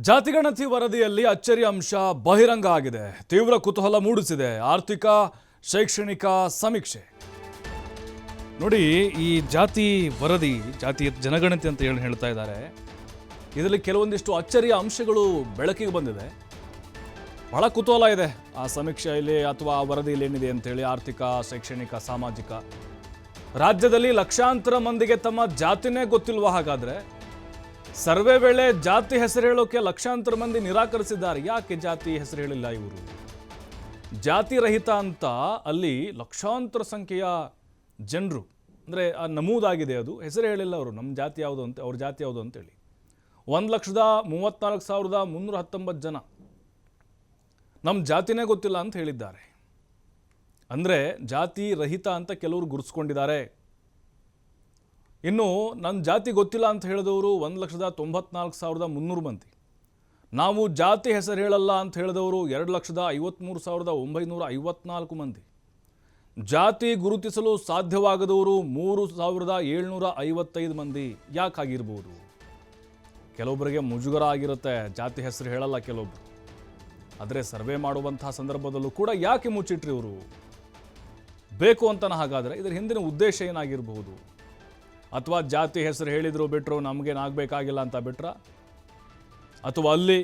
ಜಾತಿಗಣತಿ ವರದಿಯಲ್ಲಿ ಅಚ್ಚರಿ ಅಂಶ ಬಹಿರಂಗ ಆಗಿದೆ. ತೀವ್ರ ಕುತೂಹಲ ಮೂಡಿಸಿದೆ. ಆರ್ಥಿಕ, ಶೈಕ್ಷಣಿಕ ಸಮೀಕ್ಷೆ. ನೋಡಿ, ಈ ಜಾತಿ ವರದಿ, ಜಾತಿ ಜನಗಣತಿ ಅಂತ ಹೇಳಿ ಹೇಳ್ತಾ ಇದ್ದಾರೆ. ಇದರಲ್ಲಿ ಕೆಲವೊಂದಿಷ್ಟು ಅಚ್ಚರಿಯ ಅಂಶಗಳು ಬೆಳಕಿಗೆ ಬಂದಿದೆ. ಬಹಳ ಕುತೂಹಲ ಇದೆ. ಆ ಸಮೀಕ್ಷೆಯಲ್ಲಿ ಅಥವಾ ಆ ವರದಿಯಲ್ಲಿ ಏನಿದೆ ಅಂತೇಳಿ ಆರ್ಥಿಕ, ಶೈಕ್ಷಣಿಕ, ಸಾಮಾಜಿಕ. ರಾಜ್ಯದಲ್ಲಿ ಲಕ್ಷಾಂತರ ಮಂದಿಗೆ ತಮ್ಮ ಜಾತಿನೇ ಗೊತ್ತಿಲ್ವಾ ಹಾಗಾದ್ರೆ ಸರ್ವೆ ವೇಳೆ ಜಾತಿ ಹೆಸರು ಹೇಳೋಕೆ ಲಕ್ಷಾಂತರ ಮಂದಿ ನಿರಾಕರಿಸಿದ್ದಾರೆ. ಯಾಕೆ ಜಾತಿ ಹೆಸರು ಹೇಳಿಲ್ಲ ಇವರು? ಜಾತಿ ರಹಿತ ಅಂತ ಅಲ್ಲಿ ಲಕ್ಷಾಂತರ ಸಂಖ್ಯೆಯ ಜನರು, ಅಂದರೆ ಆ ನಮೂದಾಗಿದೆ ಅದು. ಹೆಸರು ಹೇಳಿಲ್ಲ ಅವರು. ನಮ್ಮ ಜಾತಿ ಯಾವುದು ಅಂತ, ಅವ್ರ ಜಾತಿ ಯಾವುದು ಅಂತೇಳಿ. ಒಂದು ಲಕ್ಷದ ಮೂವತ್ತ್ನಾಲ್ಕು ಸಾವಿರದ ಮುನ್ನೂರ ಹತ್ತೊಂಬತ್ತು ಜನ ನಮ್ಮ ಜಾತಿನೇ ಗೊತ್ತಿಲ್ಲ ಅಂತ ಹೇಳಿದ್ದಾರೆ. ಅಂದರೆ ಜಾತಿ ರಹಿತ ಅಂತ ಕೆಲವರು ಗುರುಸ್ಕೊಂಡಿದ್ದಾರೆ ಇನ್ನು ನನ್ನ ಜಾತಿ ಗೊತ್ತಿಲ್ಲ ಅಂತ ಹೇಳಿದವರು ಒಂದು ಲಕ್ಷದ ತೊಂಬತ್ನಾಲ್ಕು ಸಾವಿರದ ಮುನ್ನೂರು ಮಂದಿ. ನಾವು ಜಾತಿ ಹೆಸರು ಹೇಳಲ್ಲ ಅಂತ ಹೇಳಿದವರು ಎರಡು ಲಕ್ಷದ ಐವತ್ತ್ಮೂರು ಸಾವಿರದ ಒಂಬೈನೂರ ಐವತ್ನಾಲ್ಕು ಮಂದಿ. ಜಾತಿ ಗುರುತಿಸಲು ಸಾಧ್ಯವಾಗದವರು ಮೂರು ಸಾವಿರದ ಏಳ್ನೂರ ಐವತ್ತೈದು ಮಂದಿ. ಯಾಕಾಗಿರ್ಬೋದು ಕೆಲವೊಬ್ಬರಿಗೆ ಮುಜುಗರ ಆಗಿರುತ್ತೆ ಜಾತಿ ಹೆಸರು ಹೇಳಲ್ಲ ಕೆಲವೊಬ್ಬರು ಆದರೆ ಸರ್ವೆ ಮಾಡುವಂತಹ ಸಂದರ್ಭದಲ್ಲೂ ಕೂಡ ಯಾಕೆ ಮುಚ್ಚಿಟ್ರಿ ಇವರು? ಬೇಕು ಅಂತನ ಹಾಗಾದರೆ ಇದರ ಹಿಂದಿನ ಉದ್ದೇಶ ಏನಾಗಿರಬಹುದು ಅಥವಾ ಜಾತಿ ಹೆಸರು ಹೇಳಿದ್ರು ಬಿಟ್ಟರು ನಮಗೇನಾಗಬೇಕಾಗಿಲ್ಲ ಅಂತ ಬಿಟ್ರ? ಅಥವಾ ಅಲ್ಲಿ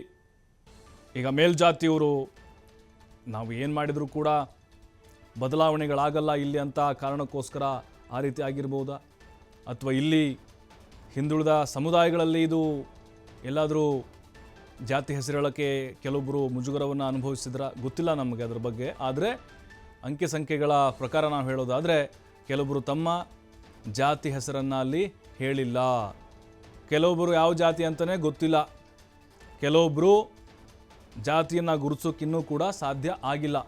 ಈಗ ಮೇಲ್ಜಾತಿಯವರು ನಾವು ಏನು ಮಾಡಿದರೂ ಕೂಡ ಬದಲಾವಣೆಗಳಾಗಲ್ಲ ಇಲ್ಲಿ ಅಂತ ಕಾರಣಕ್ಕೋಸ್ಕರ ಆ ರೀತಿ ಆಗಿರ್ಬೋದಾ? ಅಥವಾ ಇಲ್ಲಿ ಹಿಂದುಳಿದ ಸಮುದಾಯಗಳಲ್ಲಿ ಇದು ಎಲ್ಲಾದರೂ ಜಾತಿ ಹೆಸರು ಹೇಳೋಕ್ಕೆ ಕೆಲವೊಬ್ಬರು ಮುಜುಗರವನ್ನು ಅನುಭವಿಸಿದ್ರ? ಗೊತ್ತಿಲ್ಲ ನಮಗೆ ಅದ್ರ ಬಗ್ಗೆ. ಆದರೆ ಅಂಕೆ ಸಂಖ್ಯೆಗಳ ಪ್ರಕಾರ ನಾವು ಹೇಳೋದಾದರೆ ಕೆಲವೊಬ್ಬರು ತಮ್ಮ ಜಾತಿ ಹೆಸರನ್ನು ಅಲ್ಲಿ ಹೇಳಿಲ್ಲ. ಕೆಲವೊಬ್ಬರು ಯಾವ ಜಾತಿ ಅಂತಲೇ ಗೊತ್ತಿಲ್ಲ. ಕೆಲವೊಬ್ಬರು ಜಾತಿಯನ್ನು ಗುರುತಿಸೋಕ್ಕಿನ್ನೂ ಕೂಡ ಸಾಧ್ಯ ಆಗಿಲ್ಲ.